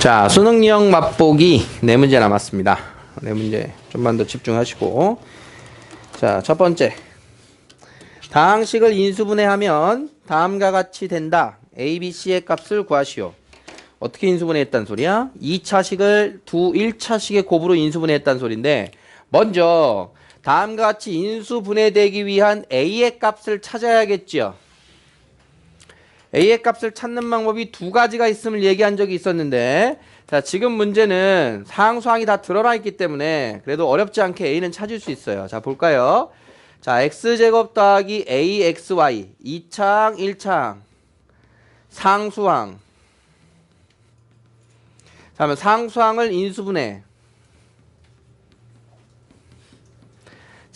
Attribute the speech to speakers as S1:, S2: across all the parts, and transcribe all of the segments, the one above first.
S1: 자, 수능형 맛보기 네 문제 남았습니다. 네 문제 좀만 더 집중하시고. 자, 첫 번째. 다항식을 인수분해하면 다음과 같이 된다. A, B, C의 값을 구하시오. 어떻게 인수분해했단 소리야? 2차식을 두 1차식의 곱으로 인수분해했단 소리인데 먼저 다음과 같이 인수분해되기 위한 A의 값을 찾아야겠죠. A의 값을 찾는 방법이 두 가지가 있음을 얘기한 적이 있었는데 자 지금 문제는 상수항이 다 드러나 있기 때문에 그래도 어렵지 않게 A는 찾을 수 있어요. 자 볼까요? 자 x제곱 더하기 axy 2창 1창 상수항 자 그러면 상수항을 인수분해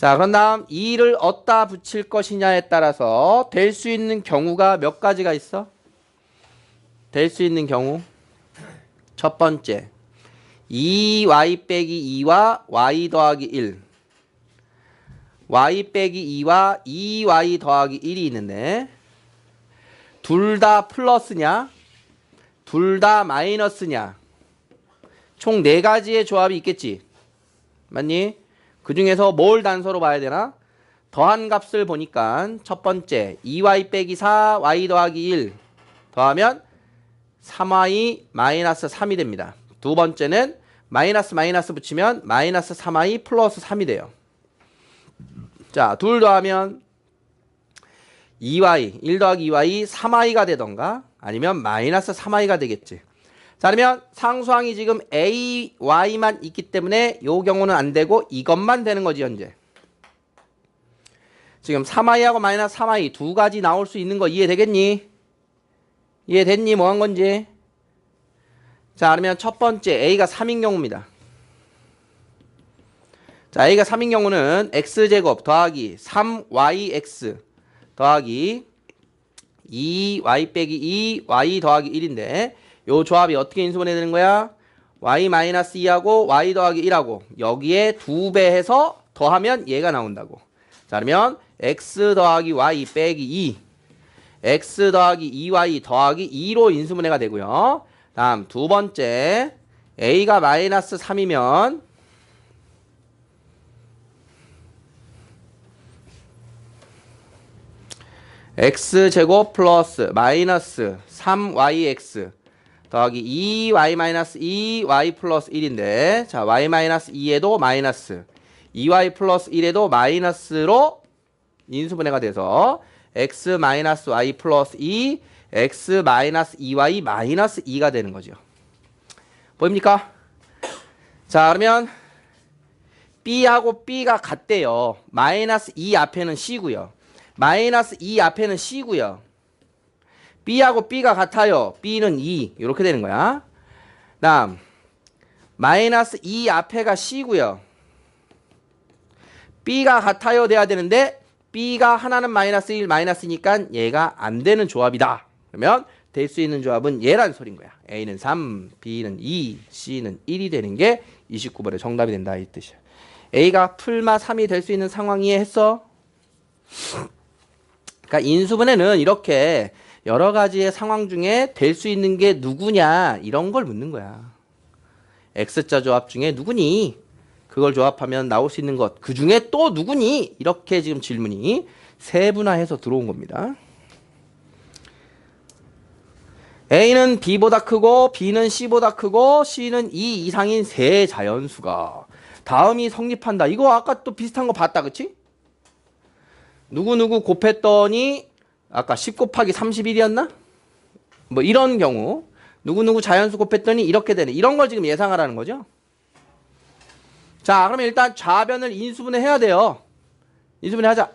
S1: 자, 그런 다음 2를 어디다 붙일 것이냐에 따라서 될 수 있는 경우가 몇 가지가 있어? 될 수 있는 경우. 첫 번째 2y 빼기 2와 y 더하기 1 y 빼기 2와 2y 더하기 1이 있는데 둘 다 플러스냐? 둘 다 마이너스냐? 총 네 가지의 조합이 있겠지. 맞니? 그 중에서 뭘 단서로 봐야 되나? 더한 값을 보니까 첫 번째 2y 빼기 4 y 더하기 1 더하면 3y 마이너스 3이 됩니다. 두 번째는 마이너스 마이너스 붙이면 마이너스 3y 플러스 3이 돼요. 자, 둘 더하면 2y, 1 더하기 2y 3y가 되던가 아니면 마이너스 3y가 되겠지. 자 그러면 상수항이 지금 a, y만 있기 때문에 요 경우는 안 되고 이것만 되는 거지 현재. 지금 3i하고 마이너스 3i 두 가지 나올 수 있는 거 이해되겠니? 이해됐니? 뭐 한 건지? 자 그러면 첫 번째 a가 3인 경우입니다. 자 a가 3인 경우는 x제곱 더하기 3yx 더하기 2y 빼기 2y 더하기 1인데 요 조합이 어떻게 인수분해 되는 거야? y-2하고 y 더하기 1하고 여기에 두 배 해서 더하면 얘가 나온다고. 자 그러면 x 더하기 y 빼기 2 x 더하기 2y 더하기 2로 인수분해가 되고요. 다음 두 번째 a가 마이너스 3이면 x제곱 플러스 마이너스 3yx 더하기 2y 마이너스 2y 플러스 1인데 자 y 마이너스 2에도 마이너스 2y 플러스 1에도 마이너스로 인수분해가 돼서 x 마이너스 y 플러스 2 x 마이너스 2y 마이너스 2가 되는 거죠. 보입니까? 자 그러면 b하고 b가 같대요. 마이너스 2 앞에는 c고요. 마이너스 2 앞에는 c고요. B하고 B가 같아요. B는 2 이렇게 되는 거야. 다음 마이너스 2 앞에가 C고요. B가 같아요 돼야 되는데 B가 하나는 마이너스 1 마이너스니까 얘가 안 되는 조합이다. 그러면 될 수 있는 조합은 얘란 소린 거야. A는 3, B는 2, C는 1이 되는 게 29번의 정답이 된다 이 뜻이야. A가 풀마 3이 될 수 있는 상황이 했어? 그러니까 인수분해는 이렇게 여러 가지의 상황 중에 될 수 있는 게 누구냐 이런 걸 묻는 거야. X자 조합 중에 누구니? 그걸 조합하면 나올 수 있는 것. 그 중에 또 누구니? 이렇게 지금 질문이 세분화해서 들어온 겁니다. A는 B보다 크고 B는 C보다 크고 C는 2 이상인 세 자연수가 다음이 성립한다. 이거 아까 또 비슷한 거 봤다. 그치? 누구누구 곱했더니 아까 10 곱하기 31이었나? 뭐 이런 경우 누구누구 자연수 곱했더니 이렇게 되네. 이런 걸 지금 예상하라는 거죠. 자 그러면 일단 좌변을 인수분해 해야 돼요. 인수분해 하자.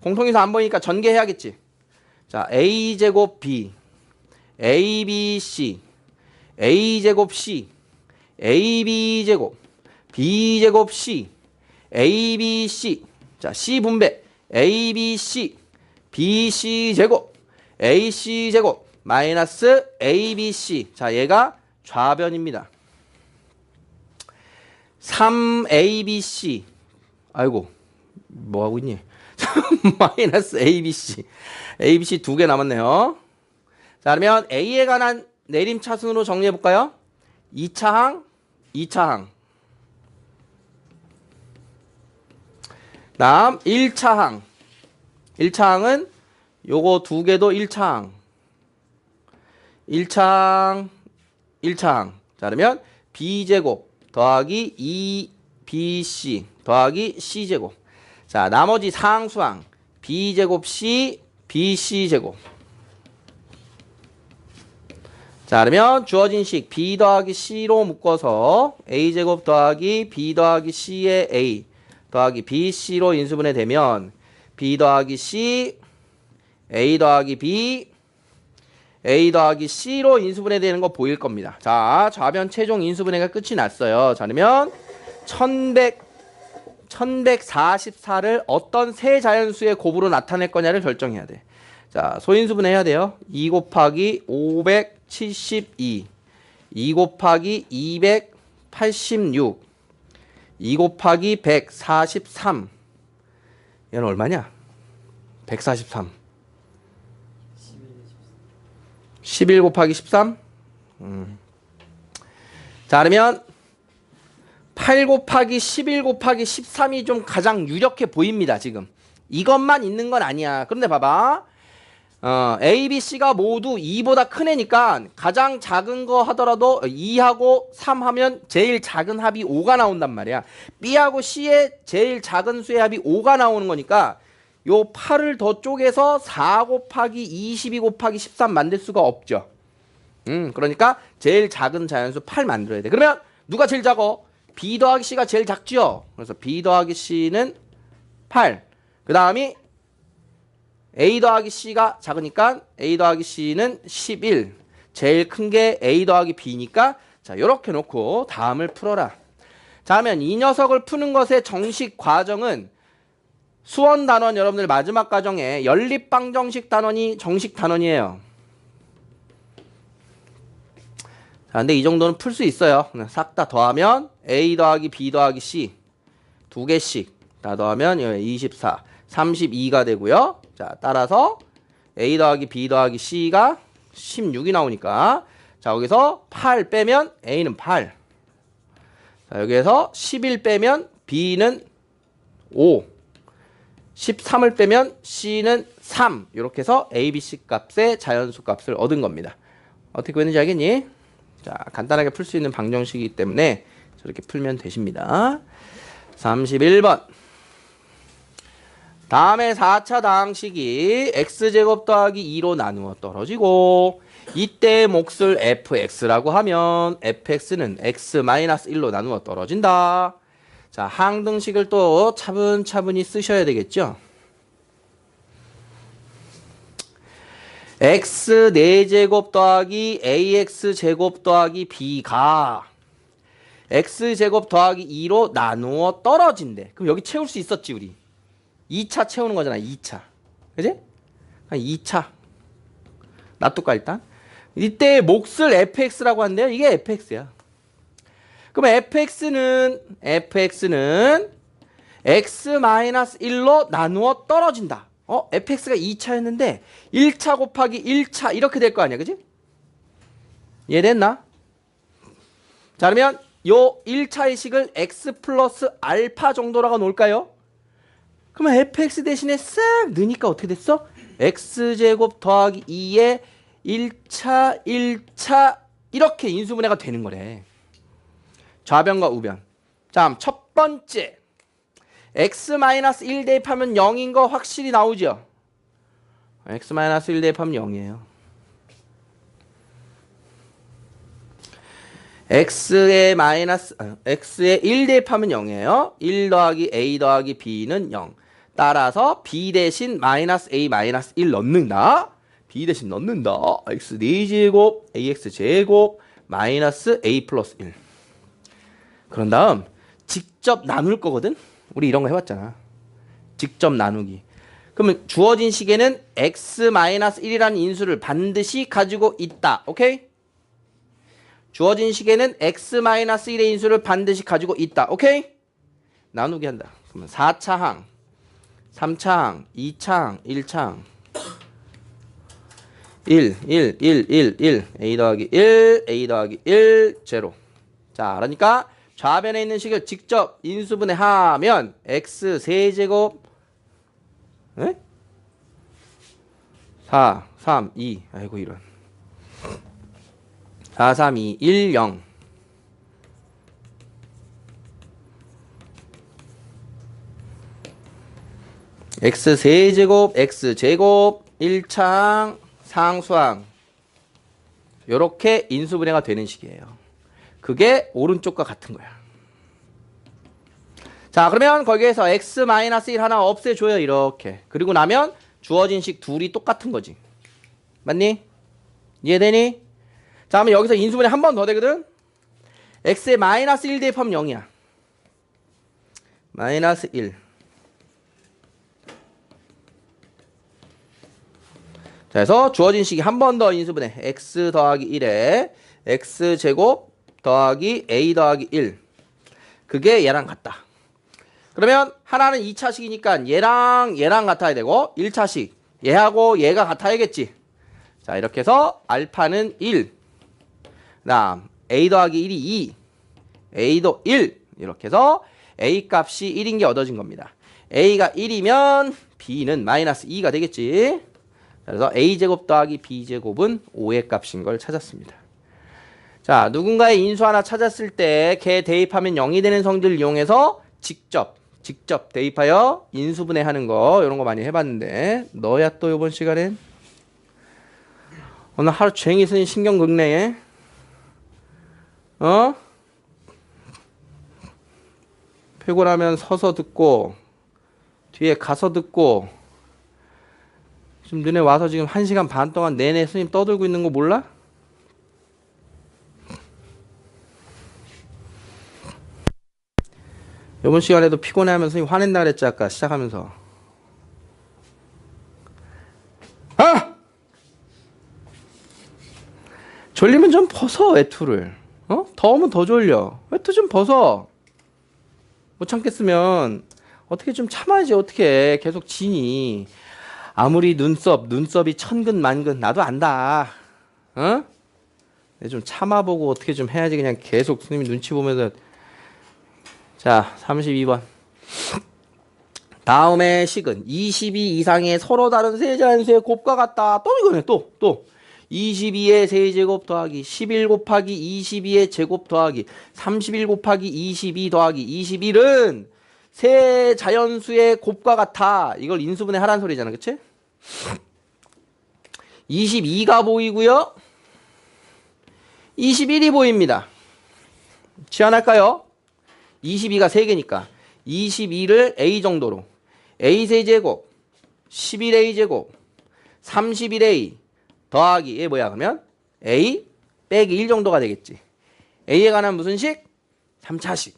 S1: 공통에서 안 보이니까 전개해야겠지. 자 a제곱 b abc a제곱 c ab제곱 b제곱 c abc 자 c 분배 abc BC 제곱 AC 제곱 마이너스 ABC 자 얘가 좌변입니다. 3ABC 아이고 뭐하고 있니? 마이너스 ABC ABC 두 개 남았네요. 자 그러면 A에 관한 내림 차순으로 정리해 볼까요? 2차 항, 2차 항. 다음 1차 항. 1차 항은 요거 두 개도 1차 항. 1차 항, 1차 항. 자, 그러면 b제곱 더하기 2bc 더하기 c제곱. 자, 나머지 상수항 b제곱 c, bc제곱. 자, 그러면 주어진 식 b 더하기 c로 묶어서 a제곱 더하기 b 더하기 c의 a 더하기 bc로 인수분해 되면 b 더하기 c, a 더하기 b, a 더하기 c로 인수분해 되는 거 보일 겁니다. 자, 좌변 최종 인수분해가 끝이 났어요. 자, 그러면 1100 1144를 어떤 세 자연수의 곱으로 나타낼 거냐를 결정해야 돼. 자, 소인수분 해야 돼요. 2 곱하기 572. 2 곱하기 286. 2 곱하기 143. 얘는 얼마냐? 143. 11 곱하기 13? 음. 자, 그러면 8 곱하기 11 곱하기 13이 좀 가장 유력해 보입니다, 지금. 이것만 있는 건 아니야. 그런데 봐봐. 어, A, B, C가 모두 2보다 큰 애니까 가장 작은 거 하더라도 2하고 3 하면 제일 작은 합이 5가 나온단 말이야. B하고 C의 제일 작은 수의 합이 5가 나오는 거니까 요 8을 더 쪼개서 4 곱하기 22 곱하기 13 만들 수가 없죠. 음, 그러니까 제일 작은 자연수 8 만들어야 돼. 그러면 누가 제일 작어? B 더하기 C가 제일 작지요. 그래서 B 더하기 C는 8. 그 다음이 A 더하기 C가 작으니까 A 더하기 C는 11. 제일 큰 게 A 더하기 B니까 자 요렇게 놓고 다음을 풀어라. 자 하면 이 녀석을 푸는 것의 정식 과정은 수원 단원 여러분들 마지막 과정에 연립방정식 단원이 정식 단원이에요. 자, 근데 이 정도는 풀 수 있어요. 싹 다 더하면 A 더하기 B 더하기 C 두 개씩 다 더하면 24, 32가 되고요. 자, 따라서 A 더하기 B 더하기 C가 16이 나오니까 자, 여기서 8 빼면 A는 8. 자, 여기에서 11 빼면 B는 5. 13을 빼면 C는 3. 이렇게 해서 A, B, C 값의 자연수 값을 얻은 겁니다. 어떻게 구했는지 알겠니? 자, 간단하게 풀 수 있는 방정식이기 때문에 저렇게 풀면 되십니다. 31번. 다음에 4차 다항식이 x제곱 더하기 2로 나누어 떨어지고 이때 몫을 fx라고 하면 fx는 x-1로 나누어 떨어진다. 자, 항등식을 또 차분차분히 쓰셔야 되겠죠? x 4제곱 더하기 ax 제곱 더하기 b가 x 제곱 더하기 2로 나누어 떨어진대. 그럼 여기 채울 수 있었지 우리. 2차 채우는 거잖아. 2차. 그지? 2차. 놔둘까 일단. 이때 몫을 fx라고 한대요. 이게 fx야. 그럼 fx는 fx는 x-1로 나누어 떨어진다. 어? fx가 2차였는데 1차 곱하기 1차 이렇게 될 거 아니야. 그지? 이해됐나? 자 그러면 요 1차의 식을 x 플러스 알파 정도라고 놓을까요? 그러면 fx 대신에 싹 넣으니까 어떻게 됐어? x제곱 더하기 2의 1차 1차 이렇게 인수분해가 되는 거래. 좌변과 우변. 자, 첫 번째. x-1 대입하면 0인 거 확실히 나오죠? x-1 대입하면 0이에요. X의 마이너스 아, x의 1 대입하면 0이에요. 1 더하기 a 더하기 b는 0. 따라서 b 대신 마이너스 a 마이너스 1 넣는다. b 대신 넣는다. x 4제곱 ax 제곱 마이너스 a 플러스 1. 그런 다음 직접 나눌 거거든. 우리 이런 거 해봤잖아. 직접 나누기. 그러면 주어진 식에는 x-1이라는 인수를 반드시 가지고 있다. 오케이? 주어진 식에는 x-1의 인수를 반드시 가지고 있다. 오케이? 나누기 한다. 그러면 4차 항, 3차 항, 2차 항, 1차 항. 1, 1, 1, 1, 1, a 더하기 1, a 더하기 1, 제로. 자, 그러니까 좌변에 있는 식을 직접 인수분해하면 x 세제곱 에? 4, 3, 2, 아이고 이런 4, 3, 2, 1, 0 x 세제곱 x 제곱 1창 상수항 요렇게 인수분해가 되는 식이에요. 그게 오른쪽과 같은 거야. 자 그러면 거기에서 x-1 하나 없애줘요 이렇게 그리고 나면 주어진 식 둘이 똑같은 거지 맞니? 이해되니? 자 그러면 여기서 인수분해 한 번 더 되거든 x의 마이너스 1 대입하면 0이야 마이너스 1 자, 그래서 주어진 식이 한 번 더 인수분해. x 더하기 1에 x 제곱 더하기 a 더하기 1. 그게 얘랑 같다. 그러면 하나는 2차식이니까 얘랑 얘랑 같아야 되고 1차식 얘하고 얘가 같아야겠지. 자, 이렇게 해서 알파는 1. 그다음 a 더하기 1이 2. a도 1. 이렇게 해서 a 값이 1인 게 얻어진 겁니다. a가 1이면 b는 마이너스 2가 되겠지. 그래서 a제곱 더하기 b제곱은 5의 값인 걸 찾았습니다. 자, 누군가의 인수 하나 찾았을 때 걔 대입하면 0이 되는 성질을 이용해서 직접 직접 대입하여 인수분해하는 거 이런 거 많이 해봤는데 너야 또 이번 시간엔 오늘 하루 종일 선생님 신경 극내에 어? 피곤하면 서서 듣고 뒤에 가서 듣고 지금 너네 와서 지금 한 시간 반 동안 내내 스님 떠들고 있는 거 몰라? 이번 시간에도 피곤해 하면 스님 화낸다 그랬지 아까 시작하면서 아! 졸리면 좀 벗어 외투를 어? 더우면 더 졸려. 외투 좀 벗어. 못 참겠으면 어떻게 좀 참아야지 어떻게. 계속 지니. 아무리 눈썹 눈썹이 천근 만근 나도 안다. 어? 내좀 참아보고 어떻게 좀 해야지 그냥 계속 스님이 눈치 보면서. 자 32번. 다음에 식은 22 이상의 서로 다른 세자연수의 곱과 같다. 또 이거네 또또 22의 세제곱 더하기 11 곱하기 22의 제곱 더하기 31 곱하기 22 더하기 21은 세 자연수의 곱과 같아. 이걸 인수분해 하라는 소리잖아. 그치? 22가 보이고요. 21이 보입니다. 치환할까요? 22가 3개니까 22를 a 정도로 a 세제곱 11a 제곱 31a 더하기 얘 뭐야 그러면 a 빼기 1 정도가 되겠지. a에 관한 무슨 식? 3차식.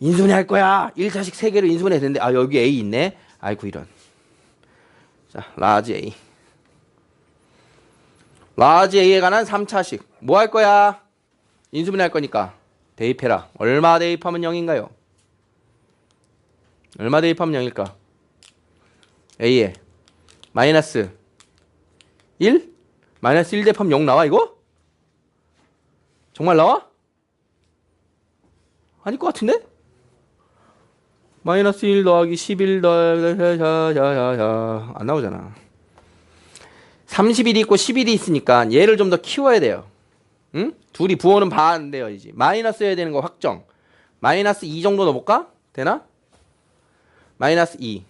S1: 인수분해 할 거야. 1차식 3개로 인수분해 되는데 아 여기 A 있네. 아이고 이런. 자, 라지 A. 라지 A에 관한 3차식. 뭐 할 거야? 인수분해 할 거니까 대입해라. 얼마 대입하면 0인가요? 얼마 대입하면 0일까? A에 마이너스 1? 마이너스 1 대입하면 0 나와 이거? 정말 나와? 아닐 것 같은데? 마이너스 1 더하기 11 더하기 자자자자 안 나오잖아. 31이 있고 11이 있으니까 얘를 좀 더 키워야 돼요. 응? 둘이 부호는 반대요 이제. 마이너스 해야 되는 거 확정. 마이너스 2 정도 넣어볼까? 되나? 마이너스 2.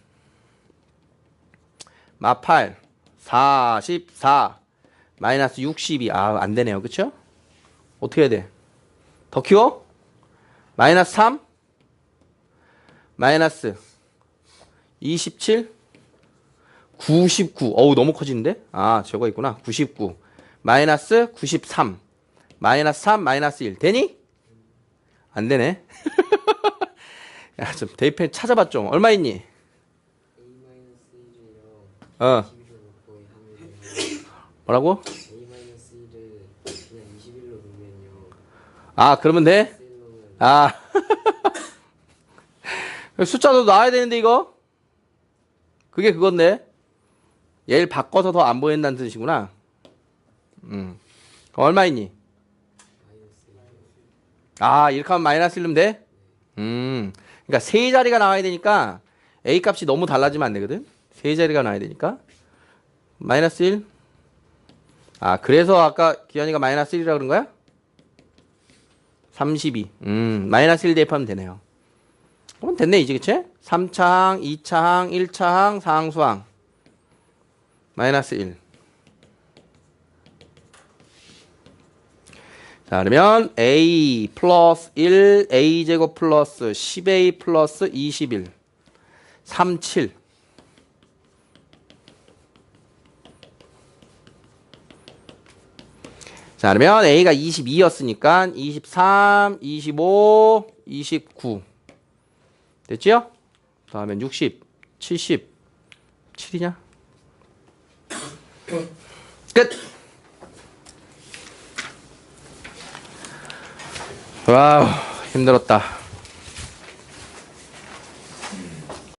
S1: 마8 44 마이너스 62. 아, 안 되네요. 그쵸? 어떻게 해야 돼? 더 키워? 마이너스 3 마이너스 27 99 어우 너무 커지는데 아 저거 있구나 99 마이너스 93 마이너스 3 마이너스 1 되니? 안 되네 야 좀 대입해 찾아봐 좀 얼마 있니? 어 뭐라고? 아 그러면 돼? 아 숫자도 나와야 되는데 이거 그게 그건데 얘를 바꿔서 더 안 보인다는 뜻이구나 음. 얼마 있니? 아, 이렇게 하면 마이너스 1면 돼? 음. 그러니까 세 자리가 나와야 되니까 A 값이 너무 달라지면 안 되거든. 세 자리가 나와야 되니까. 마이너스 1. 아, 그래서 아까 기현이가 마이너스 1이라 그런 거야? 32. 음, 마이너스 1 대입하면 되네요. 그럼 됐네, 이제, 그치? 3차항, 2차항, 1차항, 상수항. 마이너스 1. 자, 그러면 a 플러스 1, a 제곱 플러스 10a 플러스 21. 37. 자, 그러면 a가 22였으니까 23, 25, 29. 됐지요? 다음엔 60, 70, 7이냐? 끝! 와우, 힘들었다.